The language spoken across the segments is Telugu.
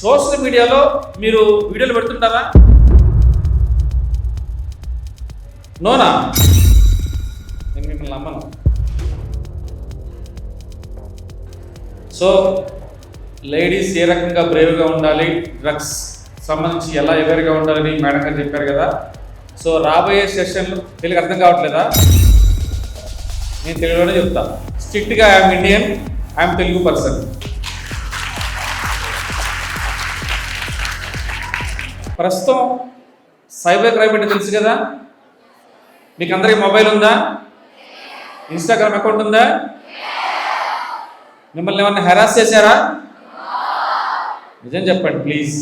సోషల్ మీడియాలో మీరు వీడియోలు పెడుతుంటారా? నోనా? నేను మిమ్మల్ని నమ్మను. సో లేడీస్ ఏ రకంగా బ్రేవ్గా ఉండాలి? డ్రగ్స్ సంబంధించి ఎలా ఎవేర్గా ఉండాలని మేడం గారు చెప్పారు కదా. సో రాబోయే సెషన్లు తెలుగు అర్థం కావట్లేదా? నేను తెలుగులోనే చెప్తాను స్ట్రిక్ట్గా I'm Indian I'm Telugu person. ప్రస్తుతం సైబర్ క్రైమ్ అంటే తెలుసు కదా? మీకు అందరికీ మొబైల్ ఉందా? ఇన్స్టాగ్రామ్ అకౌంట్ ఉందా? మిమ్మల్ని ఏమన్నా హెరాస్ చేశారా? నిజం చెప్పండి ప్లీజ్.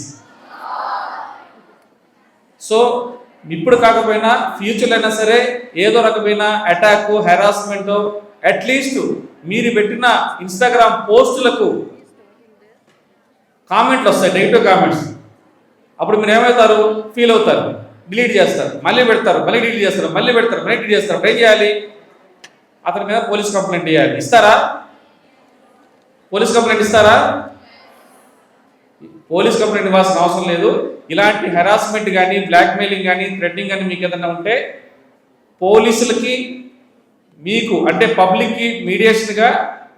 సో ఇప్పుడు కాకపోయినా ఫ్యూచర్లో అయినా సరే ఏదో రకమైన అటాక్ హెరాస్మెంట్ అట్లీస్ట్ మీరు పెట్టిన ఇన్స్టాగ్రామ్ పోస్టులకు కామెంట్లు వస్తాయి నెగిటివ్ కామెంట్స్. అప్పుడు మీరు ఏమవుతారు? ఫీల్ అవుతారు. డిలీట్ చేస్తారు. మళ్ళీ పెడతారు. మళ్ళీ డిలీట్ చేస్తారు. మళ్ళీ పెడతారు. మళ్ళీ డిలీట్ చేస్తారు. ఏం చేయాలి. అతని మీద పోలీస్ కంప్లైంట్ చేయాలి ఇస్తారా? పోలీస్ కంప్లైంట్ ఇస్తారా? పోలీస్ కంప్లైంట్ ఇవ్వాల్సిన అవసరం లేదు. ఇలాంటి హెరాస్మెంట్ కానీ బ్లాక్మెయిలింగ్ కానీ థ్రెడ్డింగ్ కానీ మీకు ఏదైనా ఉంటే పోలీసులకి మీకు అంటే పబ్లిక్కి మీడియేషన్గా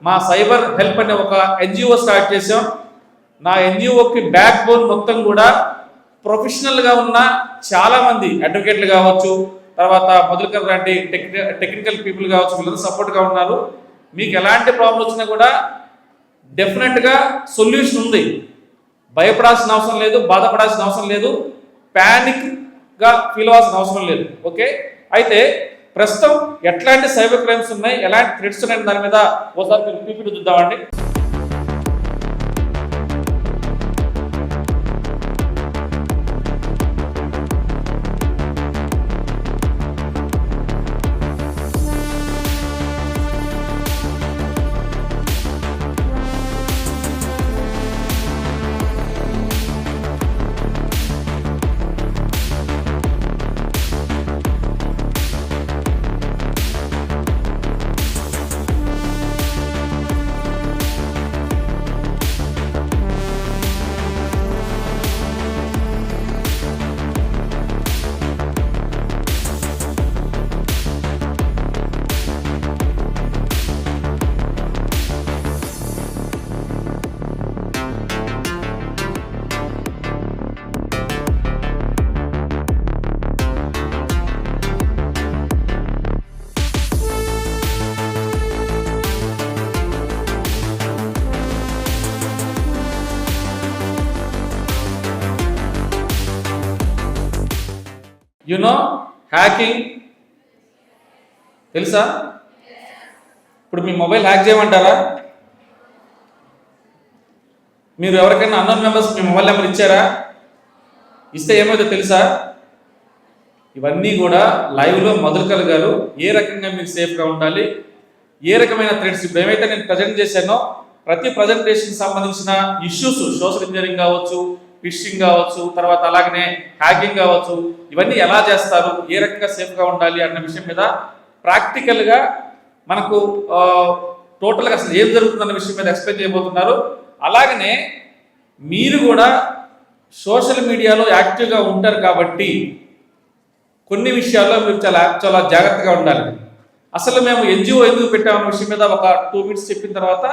మా సైబర్ హెల్ప్ అనే ఒక ఎన్జిఓ స్టార్ట్ చేసాం నా ఎన్జిఓకి బ్యాక్ బోన్ మొత్తం కూడా ప్రొఫెషనల్గా ఉన్న చాలామంది అడ్వకేట్లు కావచ్చు తర్వాత మొదలుకర్ లాంటి టెక్నికల్ టెక్నికల్ పీపుల్ కావచ్చు వీళ్ళందరూ సపోర్ట్గా ఉన్నారు. మీకు ఎలాంటి ప్రాబ్లం వచ్చినా కూడా డెఫినెట్గా సొల్యూషన్ ఉంది. భయపడాల్సిన అవసరం లేదు బాధపడాల్సిన అవసరం లేదు ప్యానిక్గా ఫీల్ అవ్వాల్సిన అవసరం లేదు. ఓకే అయితే ప్రస్తుతం ఎట్లాంటి సైబర్ క్రైమ్స్ ఉన్నాయి ఎలాంటి థ్రెట్స్ ఉన్నాయి దాని మీద ఒకసారి మీరు చూద్దామండి. నో హ్యాకింగ్ తెలుసా? ఇప్పుడు మీ మొబైల్ హ్యాక్ చేయమంటారా? మీరు ఎవరికైనా అన్నోన్ మెంబర్స్ మీ మొబైల్ నెంబర్ ఇచ్చారా? ఇస్తే ఏమైందో తెలుసా? ఇవన్నీ కూడా లైవ్లో మధుకర్ గారు ఏ రకంగా మీరు సేఫ్గా ఉండాలి ఏ రకమైన థ్రెడ్స్ ఇప్పుడు ఏమైతే నేను ప్రజెంట్ చేశానో ప్రతి ప్రజెంటేషన్ సంబంధించిన ఇష్యూస్ సోషల్ ఇంజనీరింగ్ కావచ్చు ఫిషింగ్ కావచ్చు తర్వాత అలాగనే హ్యాకింగ్ కావచ్చు ఇవన్నీ ఎలా చేస్తారు ఏ రకంగా సేఫ్గా ఉండాలి అన్న విషయం మీద ప్రాక్టికల్గా మనకు టోటల్గా అసలు ఏం జరుగుతుందన్న విషయం మీద ఎక్స్ప్లెయిన్ చేయబోతున్నారు. అలాగనే మీరు కూడా సోషల్ మీడియాలో యాక్టివ్గా ఉంటారు కాబట్టి కొన్ని విషయాల్లో మీరు చాలా చాలా జాగ్రత్తగా ఉండాలి. అసలు మేము ఎన్జిఓ ఎందుకు పెట్టామన్న విషయం మీద ఒక టూ మినిట్స్ చెప్పిన తర్వాత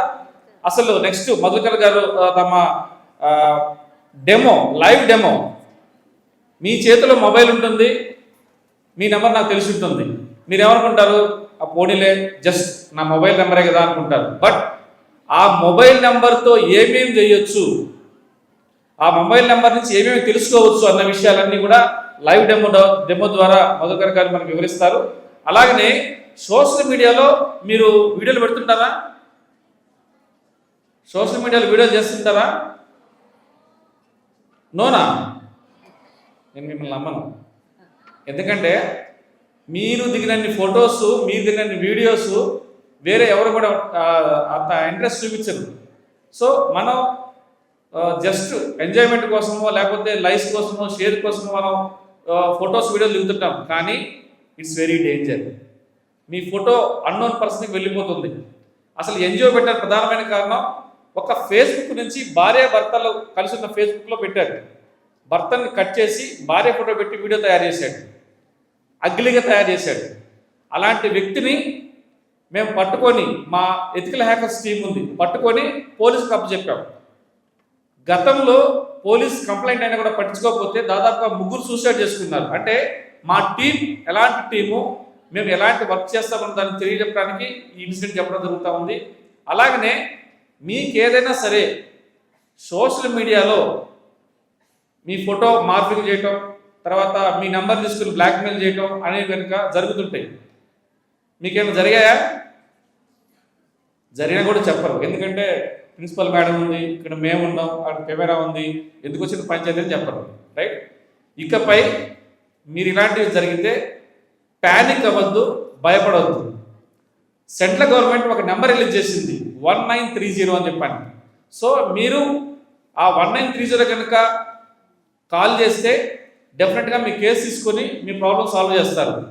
అసలు నెక్స్ట్ మధుకర్ గారు తమ డెమో లైవ్ డెమో మీ చేతిలో మొబైల్ ఉంటుంది. మీ నెంబర్ నాకు తెలిసి ఉంటుంది. మీరు ఏమనుకుంటారు ఆ పోనీలే జస్ట్ నా మొబైల్ నెంబరే కదా అనుకుంటారు. బట్ ఆ మొబైల్ నెంబర్తో ఏమేమి చేయొచ్చు? ఆ మొబైల్ నెంబర్ నుంచి ఏమేమి తెలుసుకోవచ్చు అన్న విషయాలన్నీ కూడా లైవ్ డెమో డెమో ద్వారా మధుకర్ గారు మనకు వివరిస్తారు. అలాగనే సోషల్ మీడియాలో మీరు వీడియోలు పెడుతుంటారా? సోషల్ మీడియాలో వీడియోలు చేస్తుంటారా? నోనా? నేను మిమ్మల్ని నమ్మను. ఎందుకంటే మీరు దిగినన్ని ఫొటోస్ మీరు దిగినన్ని వీడియోస్ వేరే ఎవరు కూడా అంత ఇంట్రెస్ట్ చూపించరు. సో మనం జస్ట్ ఎంజాయ్మెంట్ కోసమో లేకపోతే లైక్స్ కోసమో షేర్ కోసమో మనం ఫొటోస్ వీడియోలు దిగుతుంటాం. కానీ ఇట్స్ వెరీ డేంజర్. మీ ఫోటో అన్నోన్ పర్సన్కి వెళ్ళిపోతుంది. అసలు ఎన్జిఓ పెట్టిన ప్రధానమైన కారణం ఒక ఫేస్బుక్ నుంచి భార్య భర్తలు కలిసి ఉన్న ఫేస్బుక్లో పెట్టారు. భర్తని కట్ చేసి భార్య ఫోటో పెట్టి వీడియో తయారు చేశాడు. అగ్లిగా తయారు చేశాడు. అలాంటి వ్యక్తిని మేము పట్టుకొని మా ఎథికల్ హ్యాకర్స్ టీం ఉంది. పట్టుకొని పోలీసుకు అప్పచెప్పాం గతంలో పోలీస్ కంప్లైంట్ అయినా కూడా పట్టించుకోకపోతే దాదాపుగా ముగ్గురు సూసైడ్ చేసుకున్నారు. అంటే మా టీం ఎలాంటి టీము మేము ఎలాంటి వర్క్ చేస్తామని దాన్ని తెలియజెప్పడానికి ఈ ఇన్సిడెంట్ చెప్పడం జరుగుతూ ఉంది. అలాగనే మీకు ఏదైనా సరే సోషల్ మీడియాలో మీ ఫోటో మార్పింగ్ చేయటం తర్వాత మీ నంబర్ తీసుకుని బ్లాక్మెయిల్ చేయటం అనేవి కనుక జరుగుతుంటాయి. మీకేమైనా జరిగాయా? జరిగినా కూడా చెప్పరు. ఎందుకంటే ప్రిన్సిపల్ మేడం ఉంది ఇక్కడ మేము ఉన్నాం అక్కడ కెమెరా ఉంది ఎందుకు వచ్చిన పంచాయతీ అని చెప్పరు. రైట్ ఇకపై మీరు ఇలాంటివి జరిగితే ప్యానిక్ అవ్వద్దు భయపడవద్దు. సెంట్రల్ గవర్నమెంట్ ఒక నెంబర్ రిలీజ్ చేసింది. వన్ నైన్ త్రీ జీరో అని చెప్పాను. సో మీరు ఆ వన్ నైన్ త్రీ జీరో కనుక కాల్ చేస్తే డెఫినెట్గా మీ కేసు తీసుకొని మీ ప్రాబ్లం సాల్వ్ చేస్తారు.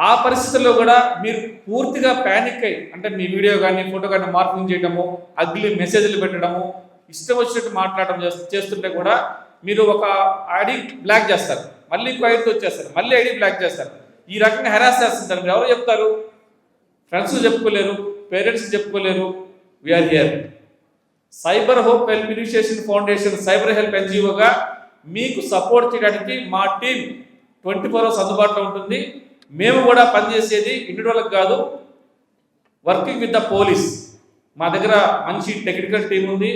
ఆ పరిస్థితుల్లో కూడా మీరు పూర్తిగా ప్యానిక్ అయ్యి అంటే మీ వీడియో కానీ ఫోటో కానీ మార్పింగ్ చేయడము అగ్లి మెసేజ్లు పెట్టడము ఇష్టం వచ్చినట్టు మాట్లాడడం చేస్తు- చేస్తుంటే కూడా మీరు ఒక ఐడి బ్లాక్ చేస్తారు. మళ్ళీ ఇంకో ఐడితో వచ్చేస్తారు. మళ్ళీ ఐడి బ్లాక్ చేస్తారు. ఈ రకంగా హెరాస్ చేస్తుంటారు. మీరు ఎవరు చెప్తారు? ఫ్రెండ్స్ చెప్పుకోలేరు parents చెప్పుకోలేరు. We're here cyber hope help initiation foundation cyber help ఎన్జిఓగా మీకు సపోర్ట్ చేయడానికి మా టీం ట్వంటీ ఫోర్ అవర్స్ అందుబాటులో ఉంటుంది. మేము కూడా పనిచేసేది ఇండివిజువల్కి కాదు వర్కింగ్ విత్ ద పోలీస్ మా దగ్గర మంచి టెక్నికల్ టీం ఉంది.